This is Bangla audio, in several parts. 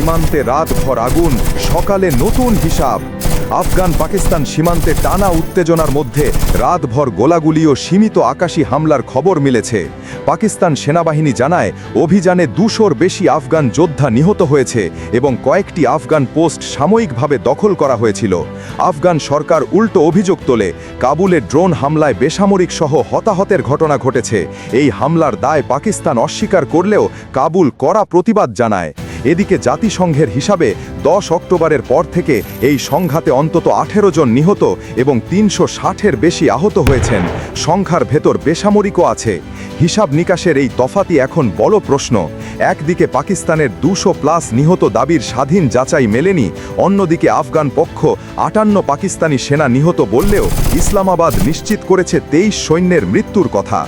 সীমান্তে রাতভর আগুন, সকালে নতুন হিসাব। আফগান পাকিস্তান সীমান্তে টানা উত্তেজনার মধ্যে রাতভর গোলাগুলি ও সীমিত আকাশী হামলার খবর মিলেছে। পাকিস্তান সেনাবাহিনী জানায়, অভিযানে দুশোর বেশি আফগান যোদ্ধা নিহত হয়েছে এবং কয়েকটি আফগান পোস্ট সাময়িকভাবে দখল করা হয়েছিল। আফগান সরকার উল্টো অভিযোগ তোলে, কাবুলে ড্রোন হামলায় বেসামরিক সহ হতাহতের ঘটনা ঘটেছে। এই হামলার দায় পাকিস্তান অস্বীকার করলেও কাবুল কড়া প্রতিবাদ জানায়। এদিকে জাতিসংঘের হিসাবে দশ অক্টোবরের পর থেকে এই সংঘাতে অন্তত আঠেরো জন নিহত এবং তিনশো ষাটের বেশি আহত হয়েছেন। সংখ্যার ভেতর বেসামরিকও আছে। হিসাব নিকাশের এই তফাতি এখন বড় প্রশ্ন। একদিকে পাকিস্তানের দুশো প্লাস নিহত দাবির স্বাধীন যাচাই মেলেনি, অন্যদিকে আফগান পক্ষ আটান্ন পাকিস্তানি সেনা নিহত বললেও ইসলামাবাদ নিশ্চিত করেছে তেইশ সৈন্যের মৃত্যুর কথা।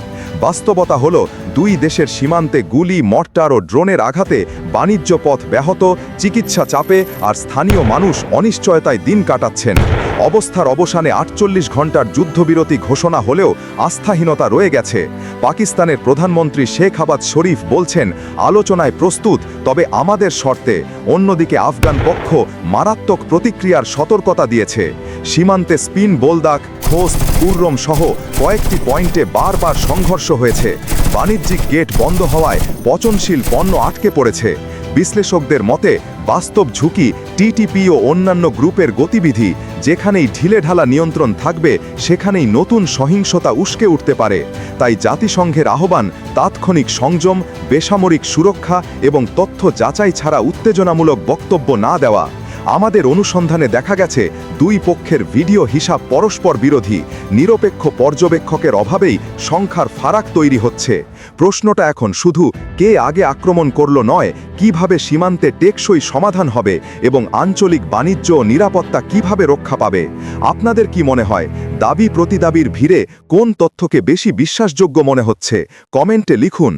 বাস্তবতা হল দুই দেশের সীমান্তে গুলি, মর্টার ও ড্রোনের আঘাতে বাণিজ্য পথ ব্যাহত, চিকিৎসা চাপে আর স্থানীয় মানুষ অনিশ্চয়তায় দিন কাটাচ্ছেন। অবস্থার অবসানে আটচল্লিশ ঘণ্টার যুদ্ধবিরতি ঘোষণা হলেও আস্থাহীনতা রয়ে গেছে। পাকিস্তানের প্রধানমন্ত্রী শেখ হাবাদ শরীফ বলছেন, আলোচনায় প্রস্তুত, তবে আমাদের শর্তে। অন্যদিকে আফগান পক্ষ মারাত্মক প্রতিক্রিয়ার সতর্কতা দিয়েছে। সীমান্তে স্পিন বোলদাক খোস্ত, উর্রম সহ কয়েকটি পয়েন্টে বারবার সংঘর্ষ হয়েছে। বাণিজ্যিক গেট বন্ধ হওয়ায় পচনশীল পণ্য আটকে পড়েছে। বিশ্লেষকদের মতে, বাস্তব ঝুঁকি টিটিপি ও অন্যান্য গ্রুপের গতিবিধি, যেখানেই ঢিলেঢালা নিয়ন্ত্রণ থাকবে, সেখানেই নতুন সহিংসতা উস্কে উঠতে পারে। তাই জাতিসংঘের আহ্বান, তাৎক্ষণিক সংযম, বেসামরিক সুরক্ষা এবং তথ্য যাচাই ছাড়া উত্তেজনামূলক বক্তব্য না দেওয়া। আমাদের অনুসন্ধানে দেখা গেছে, দুই পক্ষের ভিডিও হিসাব পরস্পর বিরোধী। নিরপেক্ষ পর্যবেক্ষকের অভাবেই সংখ্যার ফারাক তৈরি হচ্ছে। প্রশ্নটা এখন শুধু কে আগে আক্রমণ করল নয়, কীভাবে সীমান্তে টেকসই সমাধান হবে এবং আঞ্চলিক বাণিজ্য ও নিরাপত্তা কীভাবে রক্ষা পাবে? আপনাদের কি মনে হয়, দাবি প্রতিদাবির ভিড়ে কোন তথ্যকে বেশি বিশ্বাসযোগ্য মনে হচ্ছে? কমেন্টে লিখুন।